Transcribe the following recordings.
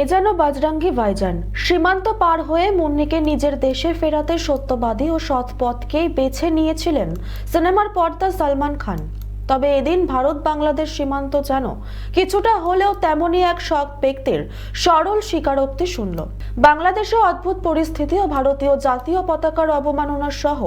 এ যেন বাজরাঙ্গি ভাইজান। সীমান্ত পার হয়ে মুন্নিকে নিজের দেশে ফেরাতে সত্যবাদী ও সৎ পথকেই বেছে নিয়েছিলেন সিনেমার পর্দা সালমান খান। তবে এদিন ভারত বাংলাদেশ সীমান্ত যেন কিছুটা হলেও তেমনই এক শখ ব্যক্তির সরল স্বীকারোক্তি শুনল। বাংলাদেশে অদ্ভুত পরিস্থিতি ও ভারতীয় জাতীয় পতাকার অবমাননা সহ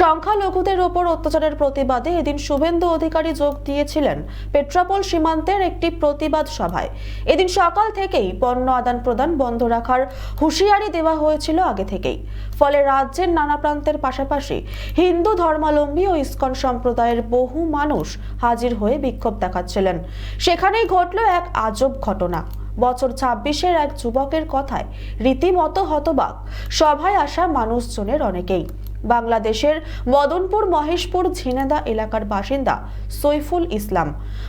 সংখ্যালঘুদের ওপর অত্যাচারের প্রতিবাদে এদিন শুভেন্দু অধিকারী যোগ দিয়েছিলেন পেট্রাপোল সীমান্তের একটি প্রতিবাদ সভায়। এদিন সকাল থেকেই পণ্য আদান প্রদান বন্ধ রাখার হুঁশিয়ারি দেওয়া হয়েছিল আগে থেকেই। ফলে রাজ্যের নানা প্রান্তের পাশাপাশি হিন্দু ধর্মাবলম্বী ও ইস্কন সম্প্রদায়ের বহু মানুষ হাজির হয়ে বিক্ষোভ দেখাচ্ছিলেন। সেখানেই ঘটল এক আজব ঘটনা। বছর ছাব্বিশের এক যুবকের কথায় রীতিমতো হতবাক। সভায় আসা মানুষজনের অনেকেই। বাংলাদেশের মদনপুর, মহেশপুর ঝিনেদা এলাকার বাসিন্দা সৈফুল ইসলাম।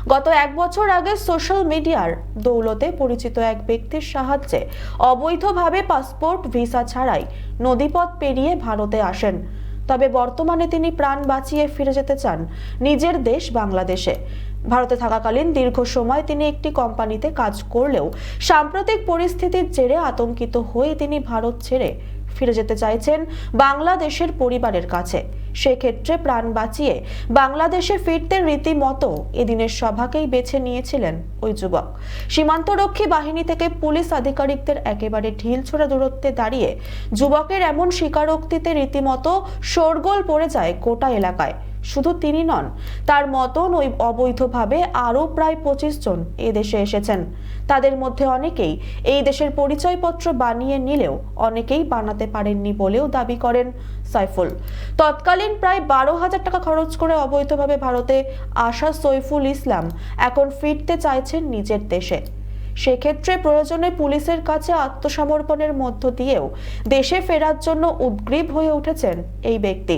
গত এক বছর আগে সোশ্যাল মিডিয়ার দৌলতে পরিচিত এক ব্যক্তির সাহায্যে অবৈধভাবে পাসপোর্ট, ভিসা ছাড়াই নদীপথ পেরিয়ে ভারতে আসেন। তবে বর্তমানে তিনি প্রাণ বাঁচিয়ে ফিরে যেতে চান নিজের দেশ বাংলাদেশে। ভারতে থাকাকালীন দীর্ঘ সময় তিনি একটি কোম্পানিতে কাজ করলেও সাম্প্রতিক পরিস্থিতির জেরে আতঙ্কিত হয়ে তিনি ভারত ছেড়ে ফিরে যেতে চাইছেন বাংলাদেশের পরিবারের কাছে। সেক্ষেত্রে প্রাণ বাঁচিয়ে বাংলাদেশে ফিরতে রীতিমতো এদিনের সভাকেই বেছে নিয়েছিলেন ওই যুবক। সীমান্তরক্ষী বাহিনী থেকে পুলিশ আধিকারিকদের একেবারে ঢিল ছোড়া দূরত্বে দাঁড়িয়ে যুবকের এমন স্বীকারোক্তিতে রীতিমতো শোরগোল পড়ে যায় গোটা এলাকায়। শুধু তিনি নন, তার মতন ওই অবৈধভাবে আরও প্রায় পঁচিশ জন এ দেশে এসেছেন। তাদের মধ্যে অনেকেই এই দেশের পরিচয়পত্র বানিয়ে নিলেও অনেকেই বানাতে পারেননি বলেও দাবি করেন সাইফুল। তৎকালীন প্রায় বারো হাজার টাকা খরচ করে অবৈধভাবে ভারতে আসা সৈফুল ইসলাম এখন ফিরতে চাইছেন নিজের দেশে। সেক্ষেত্রে প্রয়োজনে পুলিশের কাছে আত্মসমর্পণের মধ্য দিয়েও দেশে ফেরার জন্য উদ্গ্রীব হয়ে উঠেছেন এই ব্যক্তি।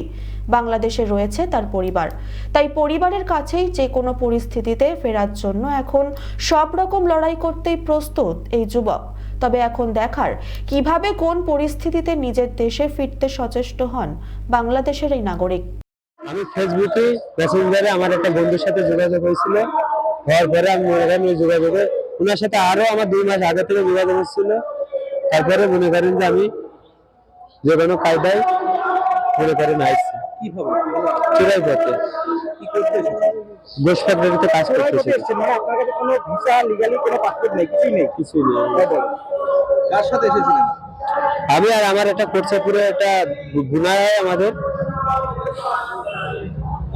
বাংলাদেশে রয়েছে তার পরিবার। তাই পরিবারের কাছেই যে কোনো পরিস্থিতিতে ফেরার জন্য এখন সব রকম লড়াই করতেই প্রস্তুত এই যুবক। তবে এখন দেখার কীভাবে কোন পরিস্থিতিতে নিজের দেশে ফিরতে সচেষ্ট হন বাংলাদেশের এই নাগরিক। আমি ফেসবুকে মেসেঞ্জারে আমার একটা বন্ধুর সাথে যোগাযোগ হয়েছিল। হওয়ার পরে আমি মনে করেন ওই যোগাযোগে ওনার সাথে আরও আমার দুই মাস আগে থেকে যোগাযোগ হচ্ছিল তারপরে মনে করেন যে আমি যে কোনো কায়দায় মনে করেন আসছি কীভাবে? চুরাই পথে কি করতে গোস ফ্যাক্টরিতে কাজ কোথায় করতে করতে এসেছি। এসেছেন মানে আপনার কাছে কোনো ভিসা লিগালি কোনো পাসপোর্ট নেই কিছুই নেই। কিছুই নেই। কার সাথে এসেছিলেন? আমি আর আমার একটা কোটসাপুরে একটা গুনা হয় আমাদের।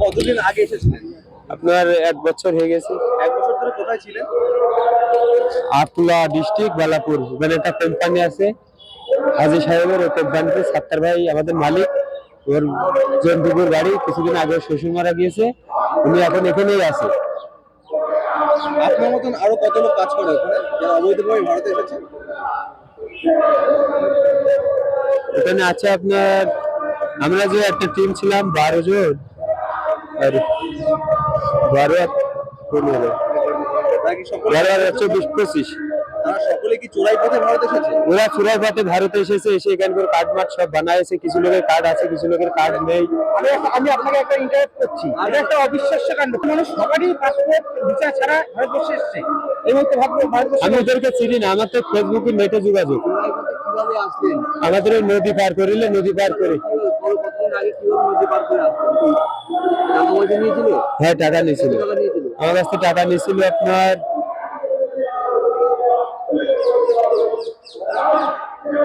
কতদিন আগে এসেছিলেন? আপনার এক বছর হয়ে গেছে। এক বছর ধরে কোথায় ছিলেন? আতুলা ডিস্ট্রিক্ট বালাপুর মানে একটা কোম্পানি আছে। হাজি সাহেবের ওই কোম্পানিতে সাত্তার ভাই আমাদের মালিক। ওর জন্তুপুর বাড়ি কিছুদিন আগে শ্বশুর মারা গিয়েছে। উনি এখন এখানেই আছে। আপনার মতন আরও কত লোক কাজ করে ওখানে যারা অবৈধভাবে ভারতে এসেছেন এখানে আছে আপনার আমরা যে একটা টিম ছিলাম বারো জন। আর বারো পনেরো। বারো আর চব্বিশ পঁচিশ। তারা সকলে কি চোরাই পথে ভারত এসেছে? ওরা চুরাই পাতে ভারতে এসেছে এসে এখানকার কার্ড মার্ট সব বানাইছে কিছু লোকের কার্ড আছে কিছু লোকের কার্ড নেই। আমি আমি আপনাকে একটা ইন্টারেক্ট করছি। এটা একটা অবিশ্বাস্য কাণ্ড। মানুষ সবারই পাসপোর্ট ভিসা ছাড়া ভারতবর্ষে এসছে। এই মুহূর্তে ভারতবর্ষে আমি ওদেরকে চিনি না আমার তো ফেসবুকে নেটে যোগাযোগ। আমাদের ওই নদী পার করিলে নদী পার করে। হ্যাঁ টাকা নিয়েছিল? টাকা নিয়েছিল। আমার কাছ থেকে টাকা নিয়েছিল আপনার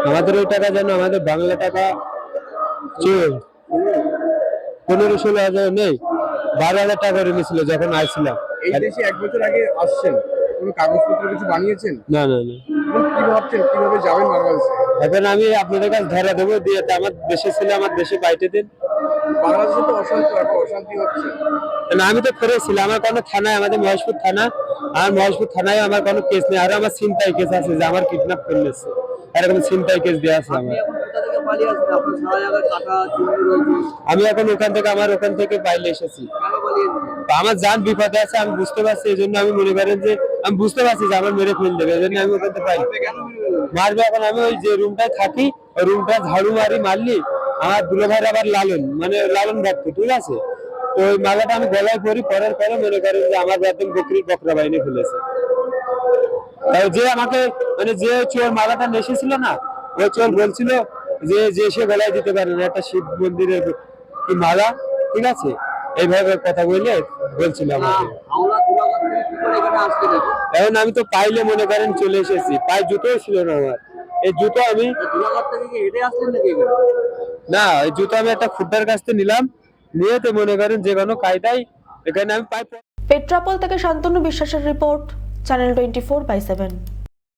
আমাদের ওই টাকা যেন আমাদের বাংলা টাকা পনেরো ষোলো হাজার নেই বারো হাজার টাকা করে নিয়েছিল যখন আসছিলাম। এই দেশে এক বছর আগে আসছেন কোনো কাগজপত্র কিছু বানিয়েছেন? না না না। কি ভাবছেন কীভাবে যাবেন বাংলাদেশে? এখন আমি আপনাদের কাছে ধরা দেবো দিয়ে আমার দেশে ছিল আমার দেশে বাইটে দিন। বাংলাদেশে তো অশান্তি অশান্তি হচ্ছে। না আমি তো ফেরেছিলাম আমার কোনো থানায় আমাদের মহেশপুর থানা আর মহেশপুর থানায় আমার কোনো কেস নেই। আর আমার চিন্তায় কেস আছে যে আমার কিডন্যাপ করে নিয়েছে। এরকম চিন্তাই কেস জমি রয়েছে। আমি এখন ওখান থেকে আমার ওখান থেকে বাইরে এসেছি। আমার যান বিপদে আছে আমি বুঝতে পারছি এই জন্য আমি মনে করেন যে আমি বুঝতে পারছি যে আমার মেরে ফেল দেবে এই জন্য আমি ওখান থেকে পাই? মারবে এখন আমি ওই যে রুমটায় থাকি ওই রুমটা ঝাড়ু মারি মারলি আমার দুলো ভাইয়ের আবার লালন মানে লালন ভক্ত ঠিক আছে? তো ওই মালাটা আমি গলায় পরি পরার পরে মনে করেন যে আমার বেতন বকরির বকরা বাইনে ফেলেছে যে আমাকে মানে যে চোর মালাটা নেশেছিল না ওই চোর বলছিল যে যে সে গলায় দিতে পারে না একটা শিব মন্দিরের কি মালা ঠিক আছে? এইভাবে কথা বলে বলছিল আমাকে। করে এখানে আমি তো পাইলে মনে করেন চলে এসেছি পায়ে জুতো ছিল না আমার। এই জুতো আমি না এই জুতো আমি একটা খুদ্দার কাছ থেকে নিলাম নিয়ে তো মনে করেন যে কোনো কায়দায় এখানে আমি পাই পেট্রাপল থেকে শান্তনু বিশ্বাসের report. channel twenty four by seven